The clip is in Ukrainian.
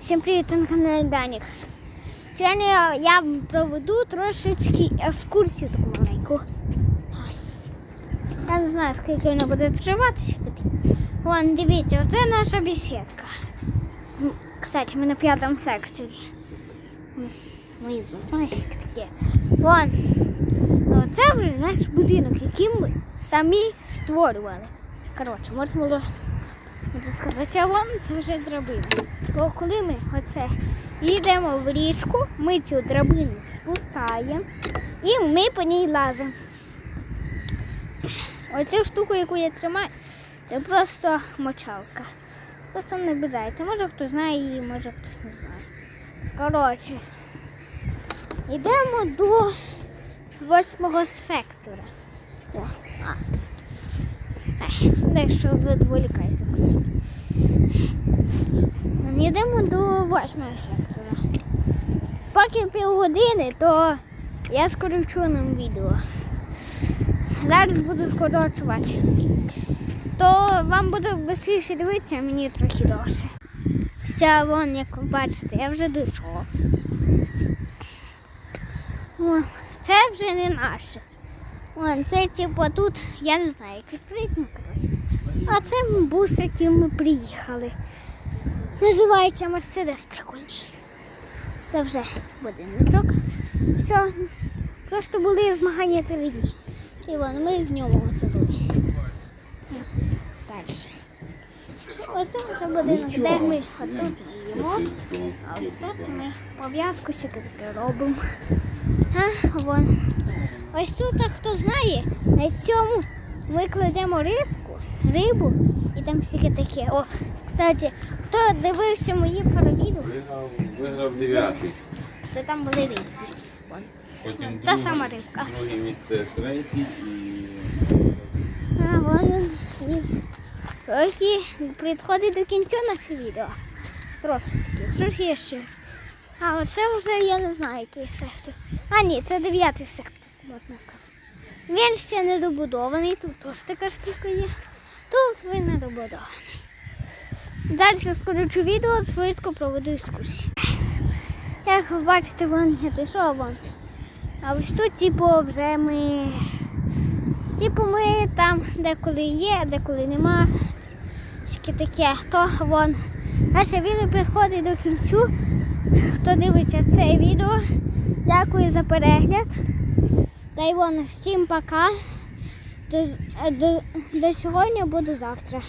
Всім привіт на каналі Данік. Сьогодні я проведу трошечки екскурсію таку маленьку. Я не знаю, скільки вона буде триватися. Вон, дивіться, оце наша бесідка. Кстати, ми на п'ятому секторі. Мої таке. Вон. Оце вже наш будинок, який ми самі створювали. Коротше, можна було Можна а вон це вже драбина. Бо коли ми оце їдемо в річку, ми цю драбину спускаємо і ми по ній лазимо. Оцю штуку, яку я тримаю, це просто мочалка. Просто не бажайте. Може хтось знає її, може хтось не знає. Коротше, йдемо до восьмого сектора. Дещо відволікаєте. Йдемо до восьмого сектора. Поки півгодини, то я скорочу нам відео. Зараз буду скорочувати. То вам буде швидше дивитися, а мені трохи довше. Все, вон, як ви бачите, я вже дійшов. Це вже не наше. Вон, це типу тут, я не знаю, як відкрити, ну, коротше. А це бус, яким ми приїхали. Називається Мерседес прикольний. Це вже будиночок. Все, просто були змагання телевізії. І вон, ми в ньому оце були. Далі. Оце вже будинок, де ми отут їмо. А ось тут ми пов'язку ще робимо. А, вон. Ось тут, хто знає, на цьому ми кладемо рибку, рибу і там всяке таке. О, кстати, хто дивився мої паровіду, Виграв, виграв дев'ятий. то там були рибки. Вон. Потім Та друге- сама рибка. Друге місце третій і А вон і трохи підходить до кінця наше відео. Трошечки, трохи ще. А оце вже я не знаю, який сектор. А ні, це дев'ятий сектор, можна сказати. Він ще не добудований, тут теж така штука є. Тут він не добудований. Далі я скорочу відео, швидко проведу екскурсію. Як ви бачите, вон я дійшов вон. А ось тут, типу, вже ми Типу ми там деколи є, деколи нема. Тільки таке, то вон. Наше відео підходить до кінцю. Хто дивиться це відео, дякую за перегляд. Та й вон всім пока. До, до, до сьогодні до завтра.